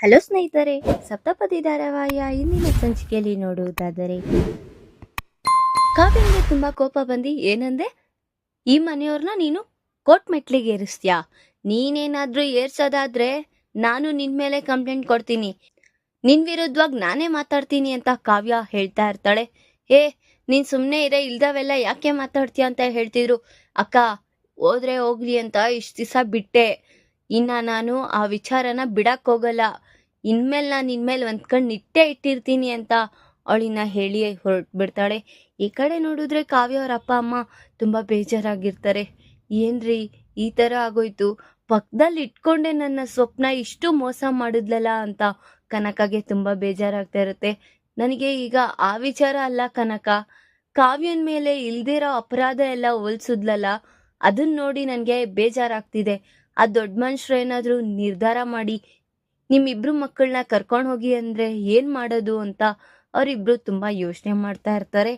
Hello ಸ್ನೇಹಿತರೆ, ಸಪ್ತಪದಿ ಧಾರಾವಾಹಿಯ ಇಂದಿನ ಸಂಚಿಕೆಯಲ್ಲಿ ನೋಡುವುದಾದರೆ, ಕಾವ್ಯನಿಗೆ ತುಂಬಾ ಕೋಪ ಬಂದು, ಏನಂದೆ? ಈ ಮನೆಯವ್ರನ್ನ ನೀನು ಕೋರ್ಟ್ ಮೆಟ್ಲಿಗೆ ಏರಿಸ್ತೀಯಾ? ನೀನೇನಾದರೂ ಏರ್ಸೋದಾದ್ರೆ ನಾನು ನಿನ್ ಮೇಲೆ ಕಂಪ್ಲೇಂಟ್ ಕೊಡ್ತೀನಿ. ನಿನ್ ವಿರುದ್ಧವಾಗಿ ನಾನೇ ಮಾತಾಡ್ತೀನಿ ಅಂತ ಕಾವ್ಯ ಹೇಳ್ತಾ ಇರ್ತಾಳೆ. ಏ ನೀನು ಸುಮ್ಮನೆ ಇರೇ, ಇಲ್ದವೆಲ್ಲ ಯಾಕೆ ಮಾತಾಡ್ತೀಯ ಅಂತ ಹೇಳ್ತಿದ್ರು? ಅಕ್ಕ, ಹೋದ್ರೆ ಹೋಗ್ಲಿ ಅಂತ ಇಷ್ಟು ದಿವಸ ಬಿಟ್ಟೆ. ಇನ್ನ ನಾನು ಆ ವಿಚಾರನ ಬಿಡಕ್ ಹೋಗಲ್ಲ. ಇನ್ಮೇಲೆ ನಾನು ಇನ್ಮೇಲೆ ಒಂದ್ ನಿಟ್ಟೆ ಇಟ್ಟೇ ಇಟ್ಟಿರ್ತೀನಿ ಅಂತ ಅವಳಿನ ಹೇಳಿ ಹೊರಟ್ಬಿಡ್ತಾಳೆ. ಈ ಕಡೆ ನೋಡಿದ್ರೆ ಕಾವ್ಯ ಅವ್ರ ಅಪ್ಪ ಅಮ್ಮ ತುಂಬಾ ಬೇಜಾರಾಗಿರ್ತಾರೆ. ಏನ್ರಿ ಈ ತರ ಆಗೋಯ್ತು? ಪಕ್ಕದಲ್ಲಿ ಇಟ್ಕೊಂಡೆ ನನ್ನ ಸ್ವಪ್ನ ಇಷ್ಟು ಮೋಸ ಮಾಡಿದ್ಲಲ್ಲ ಅಂತ ಕನಕಗೆ ತುಂಬಾ ಬೇಜಾರಾಗ್ತಾ ಇರುತ್ತೆ. ನನಗೆ ಈಗ ಆ ವಿಚಾರ ಅಲ್ಲ ಕನಕ. ಕಾವ್ಯನ್ ಮೇಲೆ ಇಲ್ದಿರೋ ಅಪರಾಧ ಎಲ್ಲ ಹೋಲ್ಸುದ್ಲಲ್ಲ ಅದನ್ನ ನೋಡಿ ನನಗೆ ಬೇಜಾರಾಗ್ತಿದೆ. ಆ ದೊಡ್ಡ ಮನುಷ್ಯರು ಏನಾದರೂ ನಿರ್ಧಾರ ಮಾಡಿ, ನಿಮ್ಮಿಬ್ರು ಮಕ್ಕಳನ್ನ ಕರ್ಕೊಂಡು ಹೋಗಿ ಅಂದರೆ ಏನು ಮಾಡೋದು ಅಂತ ಅವರಿಬ್ರು ತುಂಬ ಯೋಚನೆ ಮಾಡ್ತಾ ಇರ್ತಾರೆ.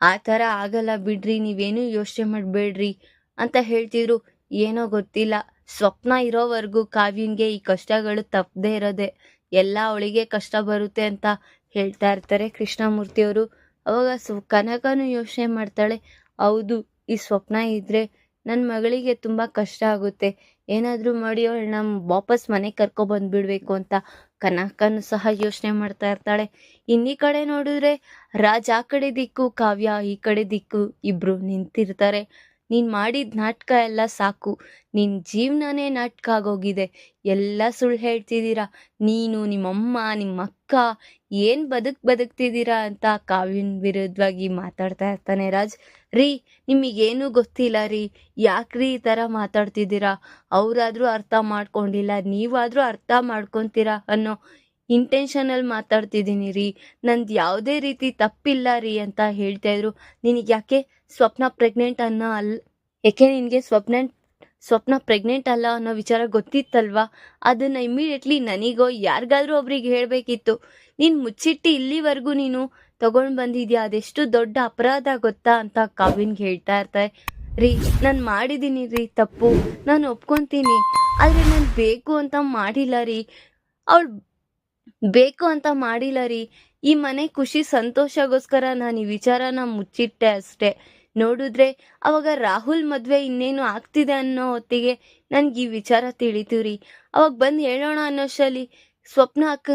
ಆ ಥರ ಆಗಲ್ಲ ಬಿಡ್ರಿ, ನೀವೇನು ಯೋಚನೆ ಮಾಡಬೇಡ್ರಿ ಅಂತ ಹೇಳ್ತಿದ್ರು. ಏನೋ ಗೊತ್ತಿಲ್ಲ. ಸ್ವಪ್ನ ಇರೋವರೆಗೂ ಕಾವ್ಯನ್ಗೆ ಈ ಕಷ್ಟಗಳು ತಪ್ಪದೇ ಇರೋದೆ. ಎಲ್ಲ ಅವಳಿಗೆ ಕಷ್ಟ ಬರುತ್ತೆ ಅಂತ ಹೇಳ್ತಾ ಇರ್ತಾರೆ ಕೃಷ್ಣಮೂರ್ತಿಯವರು ಅವಾಗ ಸ್ವ ಕನಕನೂ ಯೋಚನೆ ಮಾಡ್ತಾಳೆ, ಹೌದು, ಈ ಸ್ವಪ್ನ ಇದ್ರೆ ನನ್ನ ಮಗಳಿಗೆ ತುಂಬ ಕಷ್ಟ ಆಗುತ್ತೆ. ಏನಾದರೂ ಮಾಡಿ ನಮ್ಮ ವಾಪಸ್ ಮನೆಗೆ ಬಂದ್ಬಿಡ್ಬೇಕು ಅಂತ ಕನಕನು ಸಹ ಯೋಚನೆ ಮಾಡ್ತಾ ಇರ್ತಾಳೆ. ಇನ್ನೀ ಕಡೆ ನೋಡಿದ್ರೆ ರಾಜ್ ಆ ಕಡೆ ದಿಕ್ಕು, ಕಾವ್ಯ ಈ ಕಡೆ ದಿಕ್ಕು ಇಬ್ಬರು ನಿಂತಿರ್ತಾರೆ. ನೀನ್ ಮಾಡಿದ ನಾಟಕ ಎಲ್ಲ ಸಾಕು. ನಿನ್ ಜೀವನನೇ ನಾಟಕ ಆಗೋಗಿದೆ. ಎಲ್ಲ ಸುಳ್ಳು ಹೇಳ್ತಿದ್ದೀರಾ ನೀನು ನಿಮ್ಮಮ್ಮ ನಿಮ್ಮ ಅಕ್ಕ ಏನ್ ಬದುಕ್ ಬದುಕ್ತಿದ್ದೀರಾ ಅಂತ ಕಾವ್ಯನ ವಿರುದ್ಧವಾಗಿ ಮಾತಾಡ್ತಾ ಇರ್ತಾನೆ ರಾಜ್. ರೀ, ನಿಮಗೇನು ಗೊತ್ತಿಲ್ಲ ರೀ. ಯಾಕ್ರಿ ಈ ಥರ ಮಾತಾಡ್ತಿದ್ದೀರಾ ಅವರಾದರೂ ಅರ್ಥ ಮಾಡ್ಕೊಂಡಿಲ್ಲ. ನೀವಾದರೂ ಅರ್ಥ ಮಾಡ್ಕೊತೀರಾ ಅನ್ನೋ ಇಂಟೆನ್ಷನಲ್ಲಿ ಮಾತಾಡ್ತಿದ್ದೀನಿ ರೀ. ನಂದು ಯಾವುದೇ ರೀತಿ ತಪ್ಪಿಲ್ಲ ರೀ ಅಂತ ಹೇಳ್ತಾ ಇದ್ರು. ನಿನಗೆ ಯಾಕೆ ಸ್ವಪ್ನ ಪ್ರೆಗ್ನೆಂಟ್ ಅನ್ನೋ ಅಲ್, ಯಾಕೆ ನಿನಗೆ ಸ್ವಪ್ನ ಸ್ವಪ್ನ ಪ್ರೆಗ್ನೆಂಟ್ ಅಲ್ಲ ಅನ್ನೋ ವಿಚಾರ ಗೊತ್ತಿತ್ತಲ್ವಾ? ಅದನ್ನ ಇಮಿಡಿಯೇಟ್ಲಿ ನನಗೋ ಯಾರಿಗಾದ್ರೂ ಒಬ್ರಿಗೆ ಹೇಳಬೇಕಿತ್ತು. ನೀನು ಮುಚ್ಚಿಟ್ಟು ಇಲ್ಲಿವರೆಗೂ ನೀನು ತಗೊಂಡು ಬಂದಿದ್ಯಾ? ಅದೆಷ್ಟು ದೊಡ್ಡ ಅಪರಾಧ ಗೊತ್ತಾ ಅಂತ ಕಾವಿನ್ಗೆ ಹೇಳ್ತಾ ಇರ್ತಾರೆ ರೀ, ನಾನು ಮಾಡಿದ್ದೀನಿ ರೀ ತಪ್ಪು. ನಾನು ಒಪ್ಕೊಂತೀನಿ. ಆದರೆ ನಾನು ಬೇಕು ಅಂತ ಮಾಡಿಲ್ಲ ರೀ. ಅವಳು ಬೇಕು ಅಂತ ಮಾಡಿಲ್ಲ ರೀ. ಈ ಮನೆ ಖುಷಿ ಸಂತೋಷಗೋಸ್ಕರ ನಾನು ಈ ವಿಚಾರನ ಮುಚ್ಚಿಟ್ಟೆ ಅಷ್ಟೇ. ನೋಡಿದ್ರೆ ಅವಾಗ ರಾಹುಲ್ ಮದುವೆ ಇನ್ನೇನು ಆಗ್ತಿದೆ ಅನ್ನೋ ಹೊತ್ತಿಗೆ ನನ್ಗೆ ಈ ವಿಚಾರ ತಿಳಿತು ರೀ. ಅವಾಗ ಬಂದು ಹೇಳೋಣ ಅನ್ನೋಷ್ಟಲ್ಲಿ ಸ್ವಪ್ನ ಅಕ್ಕ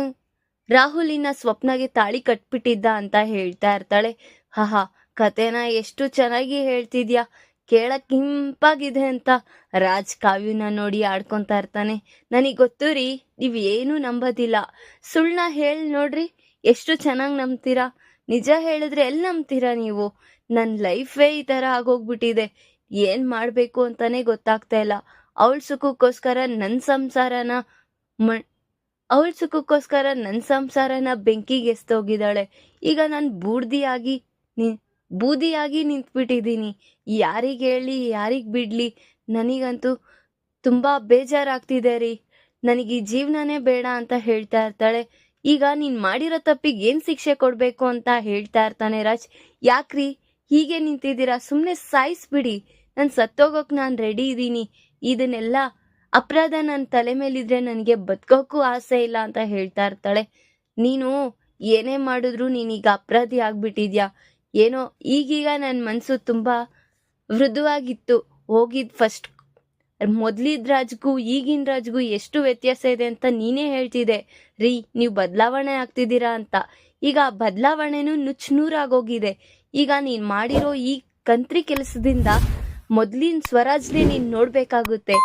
ರಾಹುಲಿನ ಸ್ವಪ್ನಗೆ ತಾಳಿ ಕಟ್ಬಿಟ್ಟಿದ್ದ ಅಂತ ಹೇಳ್ತಾ ಇರ್ತಾಳೆ. ಹಾಹಾ ಕತೆನ ಎಷ್ಟು ಚೆನ್ನಾಗಿ ಹೇಳ್ತಿದ್ಯಾ. ಕೇಳಕ್ ಹಿಂಪಾಗಿದೆ ಅಂತ ರಾಜ್ ಕಾವ್ಯನ ನೋಡಿ ಆಡ್ಕೊಂತ ಇರ್ತಾನೆ. ನನಗೆ ಗೊತ್ತು ರೀ, ನೀವ್ ಏನು ನಂಬೋದಿಲ್ಲ. ಸುಳ್ಳ ಹೇಳಿ ನೋಡ್ರಿ, ಎಷ್ಟು ಚೆನ್ನಾಗಿ ನಂಬ್ತೀರಾ? ನಿಜ ಹೇಳಿದ್ರೆ ಎಲ್ಲಿ ನಂಬ್ತೀರಾ ನೀವು? ನನ್ನ ಲೈಫೇ ಈ ಥರ ಆಗೋಗ್ಬಿಟ್ಟಿದೆ. ಏನ್ ಮಾಡಬೇಕು ಅಂತಾನೆ ಗೊತ್ತಾಗ್ತಾ ಇಲ್ಲ. ಅವಳ ಸುಖಕ್ಕೋಸ್ಕರ ನನ್ನ ಸಂಸಾರನ ಮ, ಅವಳ ಸುಖಕ್ಕೋಸ್ಕರ ನನ್ನ ಸಂಸಾರನ ಬೆಂಕಿಗೆ ಎಸ್ತೋಗಿದ್ದಾಳೆ ಈಗ ನಾನು ಬೂರ್ದಿಯಾಗಿ ನಿ ಬೂದಿಯಾಗಿ ನಿಂತ್ಬಿಟ್ಟಿದ್ದೀನಿ. ಯಾರಿಗೆ ಹೇಳಿ, ಯಾರಿಗೆ ಬಿಡ್ಲಿ? ನನಗಂತೂ ತುಂಬ ಬೇಜಾರಾಗ್ತಿದೆ ರೀ. ನನಗೆ ಈ ಜೀವನನೇ ಬೇಡ ಅಂತ ಹೇಳ್ತಾ ಇರ್ತಾಳೆ. ಈಗ ನೀನ್ ಮಾಡಿರೋ ತಪ್ಪಿಗೆ ಏನು ಶಿಕ್ಷೆ ಕೊಡಬೇಕು ಅಂತ ಹೇಳ್ತಾ ಇರ್ತಾನೆ ರಾಜ್. ಯಾಕ್ರಿ? ಹೀಗೆ ನಿಂತಿದ್ದೀರಾ? ಸುಮ್ಮನೆ ಸಾಯಿಸ್ಬಿಡಿ. ನಾನು ಸತ್ತೋಗೋಕ್ ನಾನು ರೆಡಿ ಇದ್ದೀನಿ. ಇದನ್ನೆಲ್ಲ ಅಪರಾಧ ನನ್ನ ತಲೆ ಮೇಲಿದ್ರೆ ನನಗೆ ಬದುಕೋಕ್ಕೂ ಆಸೆ ಇಲ್ಲ ಅಂತ ಹೇಳ್ತಾ ಇರ್ತಾಳೆ. ನೀನು ಏನೇ ಮಾಡಿದ್ರು ನೀನೀಗ ಅಪರಾಧಿ ಆಗ್ಬಿಟ್ಟಿದ್ಯಾ? ಏನೋ ಈಗೀಗ ನನ್ನ ಮನಸ್ಸು ತುಂಬ ಮೃದುವಾಗಿತ್ತು ಹೋಗಿದ್ದು ಫಸ್ಟ್ ಮೊದ್ಲಿದ್ ರಾಜ್ಗೂ ಈಗಿನ ರಾಜ್ಗೂ ಎಷ್ಟು ವ್ಯತ್ಯಾಸ ಇದೆ ಅಂತ ನೀನೇ ಹೇಳ್ತಿದೆ. ರೀ, ನೀವು ಬದಲಾವಣೆ ಆಗ್ತಿದ್ದೀರಾ ಅಂತ. ಈಗ ಬದಲಾವಣೆನೂ ನುಚ್ಚ್ ನೂರಾಗೋಗಿದೆ ಈಗ ನೀನ್ ಮಾಡಿರೋ ಈ ಕಂತ್ರಿ ಕೆಲಸದಿಂದ ಮೊದ್ಲಿನ ಸ್ವರಾಜ್ನೇ ನೀನು ನೋಡ್ಬೇಕಾಗುತ್ತೆ.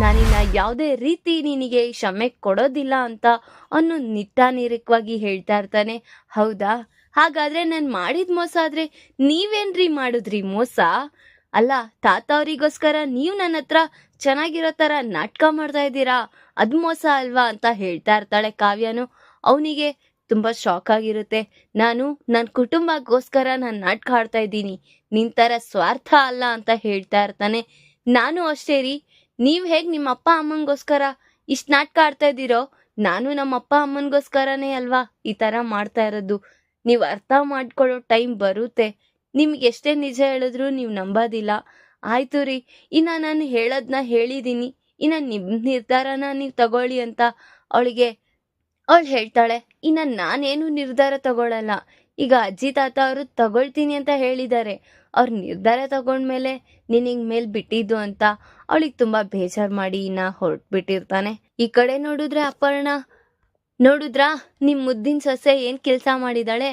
ನಾನಿನ್ನ ಯಾವುದೇ ರೀತಿ ನಿನಗೆ ಕ್ಷಮೆ ಕೊಡೋದಿಲ್ಲ ಅಂತ ಅವನು ನಿಟ್ಟಾನಿರಕವಾಗಿ ಹೇಳ್ತಾ ಇರ್ತಾನೆ. ಹೌದಾ? ಹಾಗಾದ್ರೆ ನಾನು ಮಾಡಿದ ಮೋಸ ಆದ್ರೆ ನೀವೇನ್ರಿ ಮಾಡಿದ್ರಿ ಮೋಸ? ಅಲ್ಲ ತಾತ ಅವರಿಗೋಸ್ಕರ ನೀವು ನನ್ನ ಹತ್ರ ಚೆನ್ನಾಗಿರೋ ತರ ನಾಟಕ ಮಾಡ್ತಾ ಇದ್ದೀರಾ? ಅದ್ ಮೋಸ ಅಲ್ವಾ ಅಂತ ಹೇಳ್ತಾ ಇರ್ತಾಳೆ ಕಾವ್ಯನು. ಅವನಿಗೆ ತುಂಬಾ ಶಾಕ್ ಆಗಿರುತ್ತೆ. ನಾನು ನನ್ನ ಕುಟುಂಬಕ್ಕೋಸ್ಕರ ನಾನು ನಾಟಕ ಆಡ್ತಾ ಇದ್ದೀನಿ. ನಿನ್ ತರ ಸ್ವಾರ್ಥ ಅಲ್ಲ ಅಂತ ಹೇಳ್ತಾ ಇರ್ತಾನೆ. ನಾನು ಅಷ್ಟೇ ರೀ. ನೀವ್ ಹೇಗ್ ನಿಮ್ಮ ಅಪ್ಪ ಅಮ್ಮಂಗೋಸ್ಕರ ಇಷ್ಟ್ ನಾಟಕ ಆಡ್ತಾ ಇದ್ದೀರೋ, ನಾನು ನಮ್ಮ ಅಪ್ಪ ಅಮ್ಮನ್ಗೋಸ್ಕರನೇ ಅಲ್ವಾ ಈ ತರ ಮಾಡ್ತಾ ಇರೋದು. ನೀವು ಅರ್ಥ ಮಾಡ್ಕೊಳ್ಳೋ ಟೈಮ್ ಬರುತ್ತೆ. ನಿಮ್ಗೆ ಎಷ್ಟೇ ನಿಜ ಹೇಳಿದ್ರು ನೀವು ನಂಬೋದಿಲ್ಲ. ಆಯ್ತು ರೀ, ಇನ್ನ ನಾನು ಹೇಳೋದನ್ನ ಹೇಳಿದೀನಿ. ಇನ್ನ ನಿಮ್ ನಿರ್ಧಾರನ ನೀವು ತಗೊಳ್ಳಿ ಅಂತ ಅವಳಿಗೆ, ಅವಳು ಹೇಳ್ತಾಳೆ. ಇನ್ನ ನಾನೇನು ನಿರ್ಧಾರ ತಗೊಳಲ್ಲ. ಈಗ ಅಜ್ಜಿ ತಾತ ಅವರು ತಗೊಳ್ತೀನಿ ಅಂತ ಹೇಳಿದ್ದಾರೆ. ಅವ್ರ ನಿರ್ಧಾರ ತಗೊಂಡ್ಮೇಲೆ ನಿನಗೆ ಮೇಲೆ ಬಿಟ್ಟಿದ್ದು ಅಂತ ಅವಳಿಗೆ ತುಂಬಾ ಬೇಜಾರ್ ಮಾಡಿ ಇನ್ನ ಹೊರಟ್ಬಿಟ್ಟಿರ್ತಾನೆ. ಈ ಕಡೆ ನೋಡಿದ್ರೆ ಅಪರ್ಣ ನೋಡಿದ್ರಾ ನಿಮ್ಮ ಮುದ್ದಿನ ಸೊಸೆ ಏನು ಕೆಲಸ ಮಾಡಿದ್ದಾಳೆ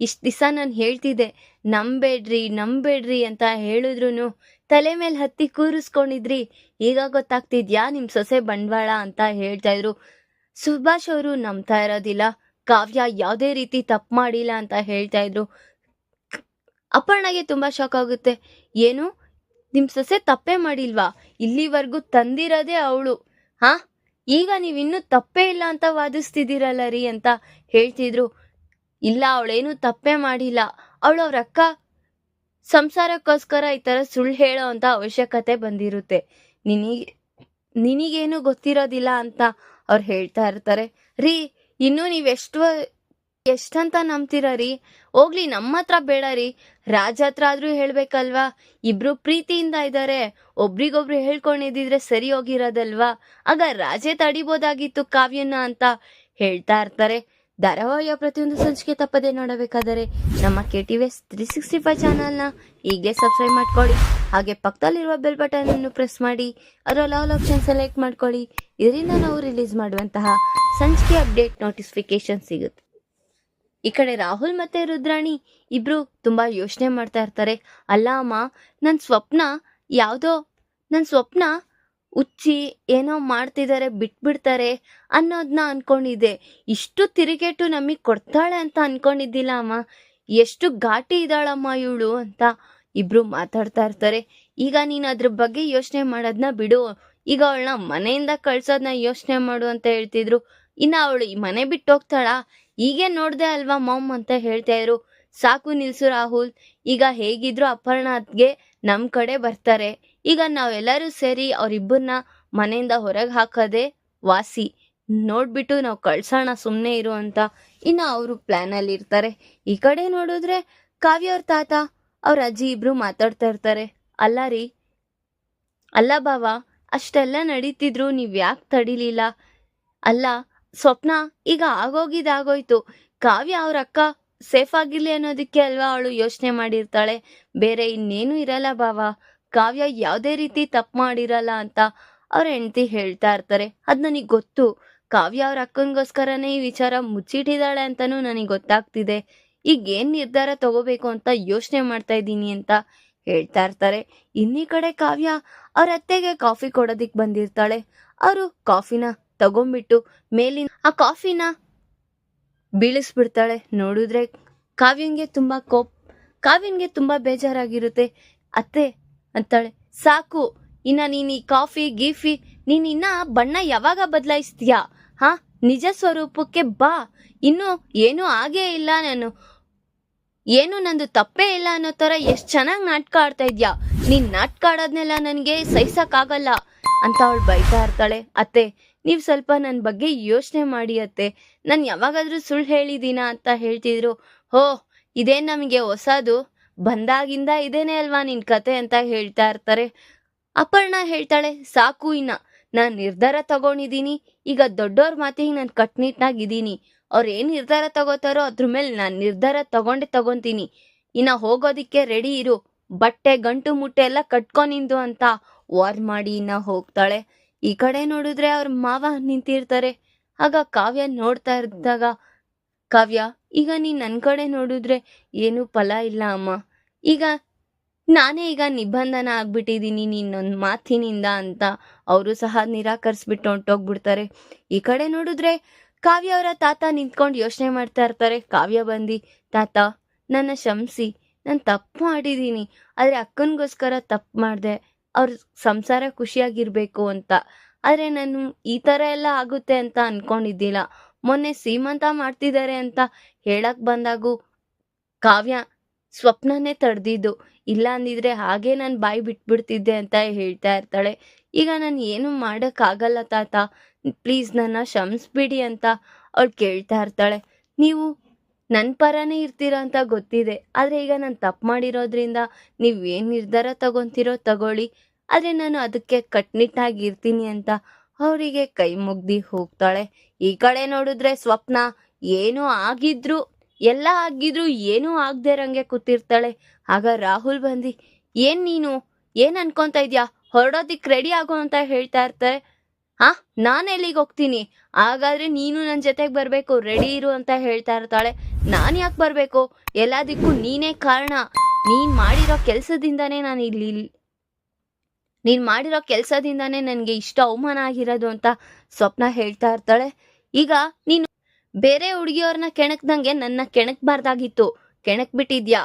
ಇಷ್ಟು ದಿವಸ ನಾನು ಹೇಳ್ತಿದ್ದೆ, ನಂಬೇಡ್ರಿ ನಂಬೇಡ್ರಿ ಅಂತ ಹೇಳಿದ್ರು ತಲೆ ಮೇಲೆ ಹತ್ತಿ ಕೂರಿಸ್ಕೊಂಡಿದ್ರಿ. ಈಗ ಗೊತ್ತಾಗ್ತಿದ್ಯಾ ನಿಮ್ಮ ಸೊಸೆ ಬಂಡವಾಳ ಅಂತ ಹೇಳ್ತಾ ಇದ್ರು. ಸುಭಾಷ್ ಅವರು ನಂಬ್ತಾ ಇರೋದಿಲ್ಲ, ಕಾವ್ಯ ಯಾವುದೇ ರೀತಿ ತಪ್ಪು ಮಾಡಿಲ್ಲ ಅಂತ ಹೇಳ್ತಾ ಇದ್ರು. ಅಪರ್ಣಗೆ ತುಂಬಾ ಶಾಕ್ ಆಗುತ್ತೆ. ಏನು? ನಿಮ್ಮ ಸೊಸೆ ತಪ್ಪೇ ಮಾಡಿಲ್ವಾ? ಇಲ್ಲಿವರೆಗೂ ತಂದಿರೋದೇ ಅವಳು. ಹಾ? ಈಗ ನೀವಿನ್ನೂ ತಪ್ಪೇ ಇಲ್ಲ ಅಂತ ವಾದಿಸ್ತಿದ್ದೀರಲ್ಲ ರೀ ಅಂತ ಹೇಳ್ತಿದ್ರು. ಇಲ್ಲ, ಅವಳೇನು ತಪ್ಪೇ ಮಾಡಿಲ್ಲ. ಅವಳು ಅವ್ರ ಅಕ್ಕ ಸಂಸಾರಕ್ಕೋಸ್ಕರ ಈ ಥರ ಸುಳ್ಳು ಹೇಳೋ ಅಂತ ಅವಶ್ಯಕತೆ ಬಂದಿರುತ್ತೆ. ನಿನಗೆ ನಿನಗೇನು ಗೊತ್ತಿರೋದಿಲ್ಲ ಅಂತ ಅವ್ರು ಹೇಳ್ತಾ ಇರ್ತಾರೆ. ರೀ, ಇನ್ನು ನೀವೆಷ್ಟು ಎಷ್ಟಂತ ನಂಬ್ತೀರ ರೀ? ಹೋಗ್ಲಿ ನಮ್ಮ ಹತ್ರ ಬೇಡ ರೀ. ರಾಜ ಹತ್ರ ಆದ್ರೂ ಹೇಳ್ಬೇಕಲ್ವಾ? ಇಬ್ರು ಪ್ರೀತಿಯಿಂದ ಇದ್ದಾರೆ ಒಬ್ರಿಗೊಬ್ರು ಹೇಳ್ಕೊಂಡಿದ್ರೆ ಸರಿ ಹೋಗಿರೋದಲ್ವಾ? ಆಗ ರಾಜೇ ತಡಿಬೋದಾಗಿತ್ತು ಕಾವ್ಯನ ಅಂತ ಹೇಳ್ತಾ ಇರ್ತಾರೆ. ಧಾರಾವಾಹಿಯ ಪ್ರತಿಯೊಂದು ಸಂಚಿಕೆ ತಪ್ಪದೆ ನೋಡಬೇಕಾದರೆ ನಮ್ಮ K T V S three sixty five ಚಾನಲ್ನ ಈಗಲೇ ಸಬ್ಸ್ಕ್ರೈಬ್ ಮಾಡ್ಕೊಳ್ಳಿ. ಹಾಗೆ ಪಕ್ಕದಲ್ಲಿರುವ ಬೆಲ್ ಬಟನ್ ಅನ್ನು ಪ್ರೆಸ್ ಮಾಡಿ. ಅದರಲ್ಲಿ ಆಲ್ ಆಪ್ಷನ್ ಸೆಲೆಕ್ಟ್ ಮಾಡ್ಕೊಳ್ಳಿ. ಇದರಿಂದ ನಾವು ರಿಲೀಸ್ ಮಾಡುವಂತಹ ಸಂಚಿಕೆ ಅಪ್ಡೇಟ್ ನೋಟಿಫಿಕೇಶನ್ ಸಿಗುತ್ತೆ. ಈ ಕಡೆ ರಾಹುಲ್ ಮತ್ತೆ ರುದ್ರಾಣಿ ಇಬ್ರು ತುಂಬಾ ಯೋಚನೆ ಮಾಡ್ತಾ ಇರ್ತಾರೆ. ಅಲ್ಲ ಅಮ್ಮ ನನ್ನ ಸ್ವಪ್ನ ಯಾವುದೋ ನನ್ನ ಸ್ವಪ್ನ ಉಚ್ಚಿ ಏನೋ ಮಾಡ್ತಿದ್ದಾರೆ ಬಿಟ್ಬಿಡ್ತಾರೆ ಅನ್ನೋದನ್ನ ಅನ್ಕೊಂಡಿದ್ದೆ. ಇಷ್ಟು ತಿರುಗೇಟು ನಮಗೆ ಕೊಡ್ತಾಳೆ ಅಂತ ಅನ್ಕೊಂಡಿದ್ದಿಲ್ಲ ಅಮ್ಮ. ಎಷ್ಟು ಘಾಟಿ ಇದ್ದಾಳಮ್ಮ ಇವಳು ಅಂತ ಇಬ್ರು ಮಾತಾಡ್ತಾ ಇರ್ತಾರೆ. ಈಗ ನೀನು ಅದ್ರ ಬಗ್ಗೆ ಯೋಚನೆ ಮಾಡೋದನ್ನ ಬಿಡು. ಈಗ ಅವಳನ್ನ ಮನೆಯಿಂದ ಕಳ್ಸೋದನ್ನ ಯೋಚನೆ ಮಾಡು ಅಂತ ಹೇಳ್ತಿದ್ರು. ಇನ್ನ ಅವಳು ಈ ಮನೆ ಬಿಟ್ಟು ಹೋಗ್ತಾಳಾ? ಹೀಗೆ ನೋಡ್ದೆ ಅಲ್ವಾ ಮಾಮ್ ಅಂತ ಹೇಳ್ತಾ ಇದ್ರು. ಸಾಕು ನಿಲ್ಸು ರಾಹುಲ್, ಈಗ ಹೇಗಿದ್ರು ಅಪರ್ಣಾಥ್ಗೆ ನಮ್ ಕಡೆ ಬರ್ತಾರೆ. ಈಗ ನಾವೆಲ್ಲರೂ ಸೇರಿ ಅವರಿಬ್ಬರನ್ನ ಮನೆಯಿಂದ ಹೊರಗೆ ಹಾಕೋದೆ ವಾಸಿ. ನೋಡ್ಬಿಟ್ಟು ನಾವು ಕಳ್ಸೋಣ ಸುಮ್ಮನೆ ಇರು ಅಂತ ಇನ್ನು ಅವರು ಪ್ಲ್ಯಾನಲ್ಲಿ ಇರ್ತಾರೆ. ಈ ಕಡೆ ನೋಡಿದ್ರೆ ಕಾವ್ಯ ಅವ್ರ ತಾತ, ಅವ್ರ ಅಜ್ಜಿ ಇಬ್ರು ಮಾತಾಡ್ತಾ ಇರ್ತಾರೆ. ಅಲ್ಲ ರೀ. ಅಲ್ಲ ಬಾವ, ಅಷ್ಟೆಲ್ಲ ನಡೀತಿದ್ರು ನೀವು ಯಾಕೆ ತಡಿಲಿಲ್ಲ? ಅಲ್ಲ ಸ್ವಪ್ನ ಈಗ ಆಗೋಗಿದಾಗೋಯ್ತು. ಕಾವ್ಯ ಅವ್ರ ಅಕ್ಕ ಸೇಫ್ ಆಗಿರ್ಲಿ ಅನ್ನೋದಕ್ಕೆ ಅಲ್ವಾ ಅವಳು ಯೋಚನೆ ಮಾಡಿರ್ತಾಳೆ. ಬೇರೆ ಇನ್ನೇನು ಇರಲ್ಲ ಭಾವ. ಕಾವ್ಯ ಯಾವುದೇ ರೀತಿ ತಪ್ಪು ಮಾಡಿರಲ್ಲ ಅಂತ ಅವ್ರ ಹೆಂಡತಿ ಹೇಳ್ತಾ ಇರ್ತಾರೆ. ಅದ್ ನನಗೆ ಗೊತ್ತು. ಕಾವ್ಯ ಅವ್ರ ಅಕ್ಕನಿಗೋಸ್ಕರನೇ ಈ ವಿಚಾರ ಮುಚ್ಚಿಟ್ಟಿದ್ದಾಳೆ ಅಂತಾನೂ ನನಗೆ ಗೊತ್ತಾಗ್ತಿದೆ. ಈಗ ಏನು ನಿರ್ಧಾರ ತಗೋಬೇಕು ಅಂತ ಯೋಚನೆ ಮಾಡ್ತಾ ಇದ್ದೀನಿ ಅಂತ ಹೇಳ್ತಾ ಇರ್ತಾರೆ. ಇನ್ನೀ ಕಡೆ ಕಾವ್ಯ ಅವ್ರ ಅತ್ತೆಗೆ ಕಾಫಿ ಕೊಡೋದಿಕ್ ಬಂದಿರ್ತಾಳೆ. ಅವರು ಕಾಫಿನ ತಗೊಂಡ್ಬಿಟ್ಟು ಮೇಲಿನ ಆ ಕಾಫಿನ ಬೀಳಿಸ್ಬಿಡ್ತಾಳೆ. ನೋಡಿದ್ರೆ ಕಾವ್ಯನ್ಗೆ ತುಂಬಾ ಕೋಪ್, ಕಾವ್ಯನ್ಗೆ ತುಂಬಾ ಬೇಜಾರಾಗಿರುತ್ತೆ. ಅತ್ತೆ, ಅಂತಾಳೆ, ಸಾಕು, ಇನ್ನ ನೀನ್ ಈ ಕಾಫಿ, ಗೀಫಿ, ನೀನ್ ಇನ್ನ ಬಣ್ಣ ಯಾವಾಗ ಬದಲಾಯಿಸ್ತೀಯಾ? ಹಾ, ನಿಜ ಸ್ವರೂಪಕ್ಕೆ ಬಾ. ಇನ್ನು ಏನೂ ಆಗೇ ಇಲ್ಲ ನಾನು. ಏನು ನಂದು ತಪ್ಪೇ ಇಲ್ಲ ಅನ್ನೋ ತರ ಎಷ್ಟು ಚೆನ್ನಾಗಿ ನಾಟಕ ಆಡ್ತಾ ಇದ್ಯಾ? ನೀನ್ ನಾಟಕ ಆಡೋದ್ನೆಲ್ಲ ನನಗೆ ಸಹಿಸಕ್ಕಾಗಲ್ಲ, ಅಂತ ಅವಳು ಬೈತಾ ಇರ್ತಾಳೆ. ಅತ್ತೆ ನೀವು ಸ್ವಲ್ಪ ನನ್ನ ಬಗ್ಗೆ ಯೋಚನೆ ಮಾಡಿ ಅತ್ತೆ. ನಾನು ಯಾವಾಗಾದ್ರೂ ಸುಳ್ಳು ಹೇಳಿದೀನಾ ಅಂತ ಹೇಳ್ತಿದ್ರು. ಹೋ ಇದೇ ನಮಗೆ ಹೊಸದು? ಬಂದಾಗಿಂದ ಇದೇನೆ ಅಲ್ವಾ ನಿನ್ ಕತೆ ಅಂತ ಹೇಳ್ತಾ ಇರ್ತಾರೆ. ಅಪರ್ಣ ಹೇಳ್ತಾಳೆ, ಸಾಕು ಇನ್ನ. ನಾನ್ ನಿರ್ಧಾರ ತಗೊಂಡಿದ್ದೀನಿ ಈಗ ದೊಡ್ಡವ್ರ ಮಾತಿಗೆ ನಾನು ಕಟ್ನಿಟ್ನಾಗಿದ್ದೀನಿ ಅವ್ರು ಏನ್ ನಿರ್ಧಾರ ತಗೋತಾರೋ ಅದ್ರ ಮೇಲೆ ನಾನು ನಿರ್ಧಾರ ತಗೊಂಡೆ ತಗೊಂತೀನಿ. ಇನ್ನ ಹೋಗೋದಿಕ್ಕೆ ರೆಡಿ ಇರು. ಬಟ್ಟೆ, ಗಂಟು ಮುಟ್ಟೆ ಎಲ್ಲ ಕಟ್ಕೊಂಡಿಂದು ಅಂತ ವಾರ್ ಮಾಡಿ ಇನ್ನ ಹೋಗ್ತಾಳೆ. ಈ ಕಡೆ ನೋಡಿದ್ರೆ ಅವ್ರ ಮಾವ ನಿಂತಿರ್ತಾರೆ. ಆಗ ಕಾವ್ಯ ನೋಡ್ತಾ ಇದ್ದಾಗ, ಕಾವ್ಯ, ಈಗ ನೀನ್ ನನ್ನ ಕಡೆ ನೋಡಿದ್ರೆ ಏನು ಫಲ ಇಲ್ಲ ಅಮ್ಮ. ಈಗ ನಾನೇ ಈಗ ನಿಬಂಧನ ಆಗ್ಬಿಟ್ಟಿದ್ದೀನಿ ನಿನ್ನೊಂದು ಮಾತಿನಿಂದ ಅಂತ ಅವರು ಸಹ ನಿರಾಕರಿಸ್ಬಿಟ್ಟು ಹೊಂಟೋಗ್ಬಿಡ್ತಾರೆ. ಈ ಕಡೆ ನೋಡಿದ್ರೆ ಕಾವ್ಯ ಅವರ ತಾತ ನಿಂತ್ಕೊಂಡು ಯೋಚನೆ ಮಾಡ್ತಾ ಇರ್ತಾರೆ. ಕಾವ್ಯ ಬಂದು, ತಾತ, ನನ್ನ ಶಂಸಿ ನಾನು ತಪ್ಪು ಮಾಡಿದ್ದೀನಿ ಆದರೆ ಅಕ್ಕನಿಗೋಸ್ಕರ ತಪ್ಪು ಮಾಡಿದೆ. ಅವ್ರ ಸಂಸಾರ ಖುಷಿಯಾಗಿರ್ಬೇಕು ಅಂತ. ಆದರೆ ನಾನು ಈ ಥರ ಎಲ್ಲ ಆಗುತ್ತೆ ಅಂತ ಅನ್ಕೊಂಡಿದ್ದಿಲ್ಲ ಮೊನ್ನೆ ಸೀಮಂತ ಮಾಡ್ತಿದ್ದಾರೆ ಅಂತ ಹೇಳಕ್ ಬಂದಾಗೂ ಕಾವ್ಯ ಸ್ವಪ್ನನೇ ತಡೆದಿದ್ದು. ಇಲ್ಲ ಅಂದಿದ್ರೆ ಹಾಗೆ ನಾನು ಬಾಯಿ ಬಿಟ್ಬಿಡ್ತಿದ್ದೆ ಅಂತ ಹೇಳ್ತಾ ಇರ್ತಾಳೆ. ಈಗ ನಾನು ಏನು ಮಾಡೋಕ್ಕಾಗಲ್ಲ ತಾತ. ಪ್ಲೀಸ್ ನನ್ನ ಕ್ಷಮಿಸ್ಬಿಡಿ ಅಂತ ಅವಳು ಕೇಳ್ತಾ ಇರ್ತಾಳೆ. ನೀವು ನನ್ನ ಪರನೇ ಇರ್ತೀರಾ ಅಂತ ಗೊತ್ತಿದೆ. ಆದರೆ ಈಗ ನಾನು ತಪ್ಪು ಮಾಡಿರೋದ್ರಿಂದ ನೀವು ಏನು ನಿರ್ಧಾರ ತಗೊಂತೀರೋ ತಗೊಳ್ಳಿ. ಆದರೆ ನಾನು ಅದಕ್ಕೆ ಕಟ್ನಿಟ್ಟಾಗಿ ಇರ್ತೀನಿ ಅಂತ ಅವರಿಗೆ ಕೈ ಮುಗ್ದು ಹೋಗ್ತಾಳೆ. ಈ ಕಡೆ ನೋಡಿದ್ರೆ ಸ್ವಪ್ನ ಏನೂ ಆಗಿದ್ರು, ಎಲ್ಲ ಆಗಿದ್ರು ಏನೂ ಆಗದೆ ಇರಂಗೆ ಕೂತಿರ್ತಾಳೆ. ಆಗ ರಾಹುಲ್ ಬಂದು, ಏನು ನೀನು? ಏನು ಅನ್ಕೊತಾ ಇದೆಯಾ? ಹೊರಡೋದಿಕ್ಕೆ ರೆಡಿ ಆಗೋ ಅಂತ ಹೇಳ್ತಾ ಇರ್ತಾರೆ. ಹಾ, ನಾನು ಎಲ್ಲಿಗೆ ಹೋಗ್ತೀನಿ? ಹಾಗಾದ್ರೆ ನೀನು ನನ್ನ ಜೊತೆಗೆ ಬರಬೇಕು ರೆಡಿ ಇರು ಅಂತ ಹೇಳ್ತಾ ಇರ್ತಾಳೆ. ನಾನು ಯಾಕೆ ಬರಬೇಕು? ಎಲ್ಲದಕ್ಕೂ ನೀನೇ ಕಾರಣ. ನೀನ್ ಮಾಡಿರೋ ಕೆಲಸದಿಂದಾನೇ ನಾನು ಇಲ್ಲಿ ನೀನ್ ಮಾಡಿರೋ ಕೆಲಸದಿಂದಾನೇ ನನಗೆ ಇಷ್ಟ ಅವಮಾನ ಆಗಿರೋದು ಅಂತ ಸ್ವಪ್ನ ಹೇಳ್ತಾ ಇರ್ತಾಳೆ. ಈಗ ನೀನು ಬೇರೆ ಹುಡುಗಿಯವ್ರನ್ನ ಕೆಣಕ್ದಂಗೆ ನನ್ನ ಕೆಣಕ್ಬಾರ್ದಾಗಿತ್ತು ಕೆಣಕ್ ಬಿಟ್ಟಿದ್ಯಾ?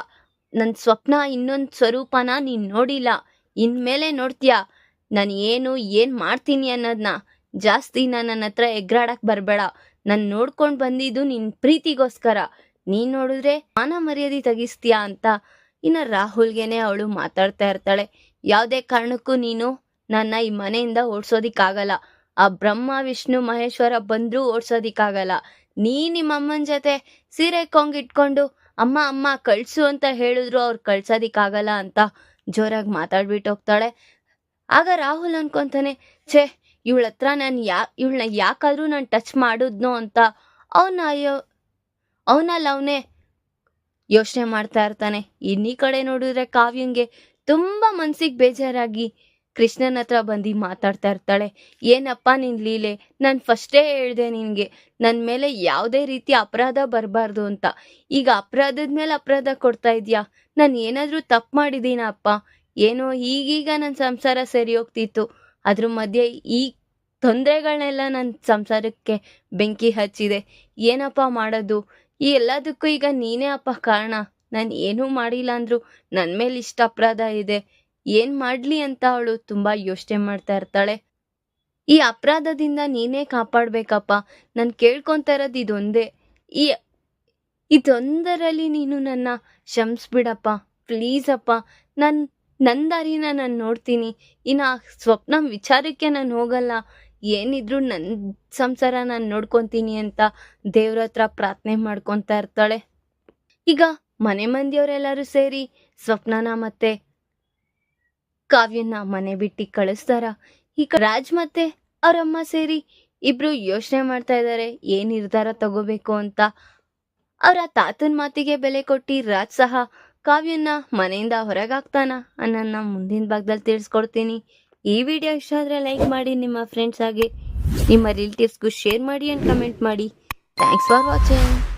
ನನ್ನ ಸ್ವಪ್ನ ಇನ್ನೊಂದು ಸ್ವರೂಪನ ನೀನ್ ನೋಡಿಲ್ಲ. ಇನ್ಮೇಲೆ ನೋಡ್ತೀಯಾ? ನಾನು ಏನು, ಏನ್ ಮಾಡ್ತೀನಿ ಅನ್ನೋದನ್ನ ಜಾಸ್ತಿ ನನ್ನ ಹತ್ರ ಎಗ್ರಾಡಕ್ ಬರಬೇಡ. ನಾನು ನೋಡ್ಕೊಂಡು ಬಂದಿದ್ದು ನಿನ್ ಪ್ರೀತಿಗೋಸ್ಕರ. ನೀನ್ ನೋಡಿದ್ರೆ ಮಾನ ಮರ್ಯಾದೆ ತೆಗಿಸ್ತೀಯಾ ಅಂತ. ಇನ್ನ ರಾಹುಲ್ಗೆನೆ ಅವಳು ಮಾತಾಡ್ತಾ ಇರ್ತಾಳೆ. ಯಾವುದೇ ಕಾರಣಕ್ಕೂ ನೀನು ನನ್ನ ಈ ಮನೆಯಿಂದ ಓಡ್ಸೋದಿಕ್ಕಾಗಲ್ಲ. ಆ ಬ್ರಹ್ಮ, ವಿಷ್ಣು, ಮಹೇಶ್ವರ ಬಂದ್ರೂ ಓಡ್ಸೋದಿಕ್ಕಾಗಲ್ಲ. ನೀ ನಿಮ್ಮ ಅಮ್ಮನ ಜೊತೆ ಸೀರೆ ಕೊಂಗಿಟ್ಕೊಂಡು ಅಮ್ಮ ಅಮ್ಮ ಕಳ್ಸು ಅಂತ ಹೇಳಿದ್ರು ಅವ್ರು ಕಳ್ಸೋದಿಕ್ಕಾಗಲ್ಲ ಅಂತ ಜೋರಾಗಿ ಮಾತಾಡ್ಬಿಟ್ಟು ಹೋಗ್ತಾಳೆ. ಆಗ ರಾಹುಲ್ ಅನ್ಕೊಂತಾನೆ, ಛೇ, ಇವಳ ಹತ್ರ ನಾನು ಯಾ ಇವಳನ್ನ ಯಾಕಾದ್ರೂ ನಾನು ಟಚ್ ಮಾಡಿದ್ನೋ ಅಂತ ಅವನ ಅಯ್ಯೋ ಅವನಲ್ಲಿ ಅವನೇ ಯೋಚನೆ ಮಾಡ್ತಾ ಇರ್ತಾನೆ. ಇನ್ನೀ ಕಡೆ ನೋಡಿದ್ರೆ ಕಾವ್ಯಂಗೆ ತುಂಬ ಮನ್ಸಿಗೆ ಬೇಜಾರಾಗಿ ಕೃಷ್ಣನ ಹತ್ರ ಬಂದು ಮಾತಾಡ್ತಾ ಇರ್ತಾಳೆ. ಏನಪ್ಪ ನಿನ್ ಲೀಲೆ? ನಾನು ಫಸ್ಟೇ ಹೇಳ್ದೆ ನಿನಗೆ ನನ್ನ ಮೇಲೆ ಯಾವುದೇ ರೀತಿ ಅಪರಾಧ ಬರಬಾರ್ದು ಅಂತ. ಈಗ ಅಪರಾಧದ ಮೇಲೆ ಅಪರಾಧ ಕೊಡ್ತಾ ಇದೆಯಾ? ನಾನು ಏನಾದರೂ ತಪ್ಪು ಮಾಡಿದ್ದೀನ ಅಪ್ಪ ಏನೋ ಈಗೀಗ ನನ್ನ ಸಂಸಾರ ಸರಿ ಹೋಗ್ತಿತ್ತು. ಅದ್ರ ಮಧ್ಯೆ ಈ ತೊಂದರೆಗಳನ್ನೆಲ್ಲ ನನ್ನ ಸಂಸಾರಕ್ಕೆ ಬೆಂಕಿ ಹಚ್ಚಿದೆ. ಏನಪ್ಪ ಮಾಡೋದು? ಈ ಎಲ್ಲದಕ್ಕೂ ಈಗ ನೀನೇ ಅಪ್ಪ ಕಾರಣ. ನಾನು ಏನೂ ಮಾಡಿಲ್ಲ ಅಂದ್ರು ನನ್ನ ಮೇಲೆ ಇಷ್ಟ ಅಪರಾಧ ಇದೆ. ಏನು ಮಾಡ್ಲಿ ಅಂತ ಅವಳು ತುಂಬಾ ಯೋಚನೆ ಮಾಡ್ತಾ ಇರ್ತಾಳೆ. ಈ ಅಪರಾಧದಿಂದ ನೀನೇ ಕಾಪಾಡಬೇಕಪ್ಪ. ನಾನು ಕೇಳ್ಕೊತಾ ಇರೋದು ಇದೊಂದೇ. ಈ, ಇದೊಂದರಲ್ಲಿ ನೀನು ನನ್ನ ಕ್ಷಮಿಸ್ಬಿಡಪ್ಪ. ಅಪ್ಪ. ನನ್ ನನ್ನ ದಾರಿನ ನಾನು ನೋಡ್ತೀನಿ. ಇನ್ನು ಆ ಸ್ವಪ್ನ ವಿಚಾರಕ್ಕೆ ನಾನು ಹೋಗಲ್ಲ. ಏನಿದ್ರು ನನ್ನ ಸಂಸಾರ ನಾನು ನೋಡ್ಕೊತೀನಿ ಅಂತ ದೇವ್ರ ಹತ್ರ ಪ್ರಾರ್ಥನೆ ಮಾಡ್ಕೊತಾ ಇರ್ತಾಳೆ. ಈಗ ಮನೆ ಮಂದಿಯವರೆಲ್ಲರೂ ಸೇರಿ ಸ್ವಪ್ನನ ಮತ್ತೆ ಕಾವ್ಯನ ಮನೆ ಬಿಟ್ಟು ಕಳಿಸ್ತಾರ? ಈಗ ರಾಜ್ ಮತ್ತೆ ಅವರಮ್ಮ ಸೇರಿ ಇಬ್ರು ಯೋಚನೆ ಮಾಡ್ತಾ ಇದ್ದಾರೆ ಏನ್ ನಿರ್ಧಾರ ತಗೋಬೇಕು ಅಂತ. ಅವರ ತಾತನ ಮಾತಿಗೆ ಬೆಲೆ ಕೊಟ್ಟು ರಾಜ್ ಸಹ ಕಾವ್ಯನ ಮನೆಯಿಂದ ಹೊರಗಾಗ್ತಾನ ಅನ್ನನ್ನ ಮುಂದಿನ ಭಾಗದಲ್ಲಿ ತಿಳಿಸ್ಕೊಡ್ತೀನಿ. ಈ ವಿಡಿಯೋ ಇಷ್ಟ ಆದರೆ ಲೈಕ್ ಮಾಡಿ ನಿಮ್ಮ ಫ್ರೆಂಡ್ಸ್ ಆಗಿ, ನಿಮ್ಮ ರಿಲೇಟಿವ್ಸ್ಗೂ ಶೇರ್ ಮಾಡಿ ಅಂಡ್ ಕಮೆಂಟ್ ಮಾಡಿ. Thanks for watching